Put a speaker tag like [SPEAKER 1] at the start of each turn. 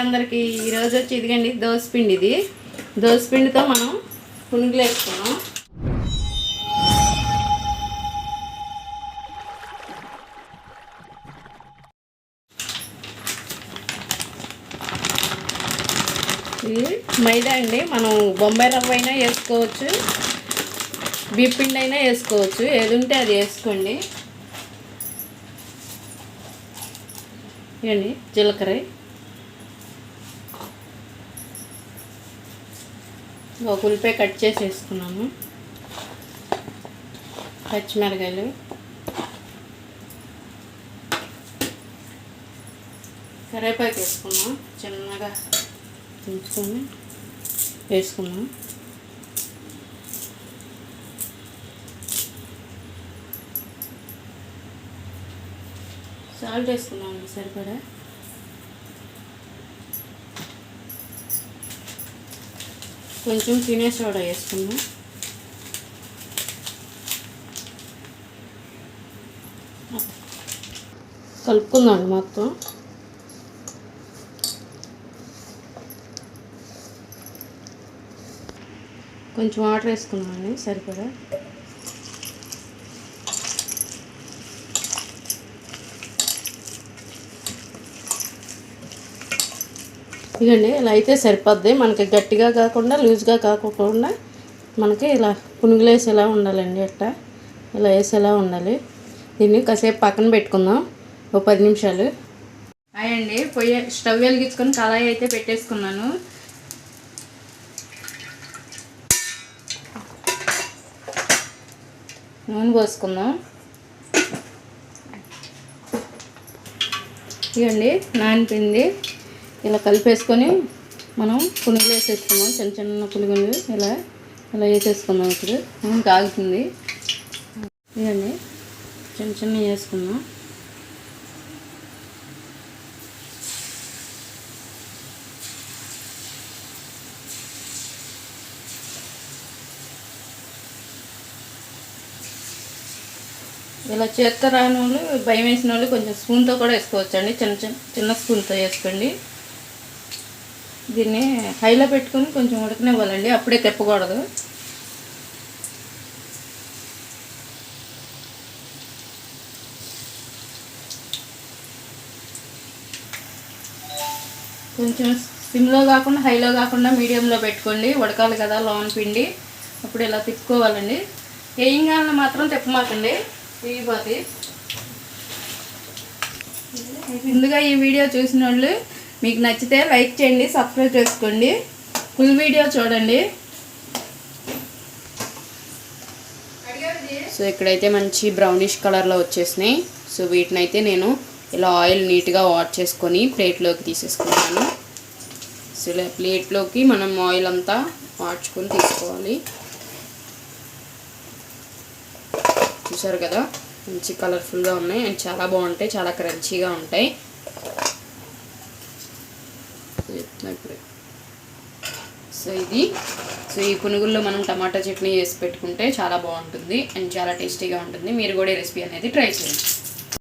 [SPEAKER 1] అందరికి ఈరోజు వచ్చి ఇదిగండి దోసపిండి ఇది. దోసపిండితో మనం పునుగులు వేసుకున్నాం ఇది మైదా అండి. మనం బొంబాయి రవ్వ అయినా వేసుకోవచ్చు. బిపిండి పిండి అయినా వేసుకోవచ్చు. ఏది ఉంటే అది వేసుకోండి. ఇవ్వండి జీలకర్ర. ఒక ఉల్లిపాయ కట్ చేసి వేసుకున్నాను పచ్చిమిరకాయలు కరేపాకు వేసుకున్నాం. చిన్నగా ఉంచుకొని వేసుకున్నాం. సాల్ట్ వేసుకున్నాం సరిపడా. కొంచెం తినే సోడా వేసుకున్నాం కలుపుకుందాం మొత్తం. కొంచెం వాటర్ వేసుకున్నామండి సరిపడా? ఇదండి ఇలా అయితే సరిపోద్ది. మనకి గట్టిగా కాకుండా లూజ్గా కాకుండా మనకి ఇలా పునుగులేసేలా ఉండాలండి అట్ట. ఇలా వేసేలా ఉండాలి. దీన్ని కాసేపు పక్కన పెట్టుకుందాం. ఓ పది నిమిషాలు. అయ్యండి పొయ్యి స్టవ్ వెలిగించుకొని కళాయి అయితే పెట్టేసుకున్నాను. నూనె పోసుకుందాం. ఇవ్వండి నానిపింది. ఇలా కలిపేసుకొని మనం పునుగులు వేసేసుకున్నాం చిన్న చిన్న పునుగులు ఇలా ఇలా వేసేసుకున్నాం ఇప్పుడు. నూనె ఆగుతుంది ఇదండి. చిన్న చిన్న వేసుకున్నాం ఇలా చేత్త రాని వాళ్ళు భయం వేసిన వాళ్ళు కొంచెం స్పూన్తో కూడా వేసుకోవచ్చండి. చిన్న చిన్న చిన్న స్పూన్తో వేసుకోండి. దీన్ని హైలో పెట్టుకొని కొంచెం ఉడకనివ్వాలండి. అప్పుడే తిప్పకూడదు. కొంచెం సిమ్లో కాకుండా హైలో కాకుండా మీడియంలో పెట్టుకోండి. ఉడకాలి కదా లోన్ పిండి. అప్పుడు ఇలా తిప్పుకోవాలండి. ఏం కావాలని మాత్రం తిప్పమాకండి. తీయపోతే ముందుగా ఈ వీడియో చూసిన వాళ్ళు మీకు నచ్చితే లైక్ చేయండి సబ్స్క్రైబ్ చేసుకోండి. ఫుల్ వీడియో చూడండి.
[SPEAKER 2] సో ఇక్కడైతే మంచి బ్రౌనిష్ కలర్లో వచ్చేసినాయి. సో వీటిని అయితే నేను ఇలా ఆయిల్ నీట్గా వాష్ చేసుకొని ప్లేట్లోకి తీసేసుకున్నాను సో ఇలా ప్లేట్లోకి మనం ఆయిల్ అంతా వాడ్చుకొని తీసుకోవాలి. చూసారు కదా? మంచి కలర్ఫుల్గా ఉన్నాయి. అండ్ చాలా బాగుంటాయి చాలా క్రంచీగా ఉంటాయి. చెప్తున్నా ఇప్పుడే సో ఇది సో ఈ పునుగుల్లో మనం టమాటా చట్నీ వేసి పెట్టుకుంటే చాలా బాగుంటుంది అండ్ చాలా టేస్టీగా ఉంటుంది. మీరు కూడా ఈ రెసిపీ అనేది ట్రై చేయండి.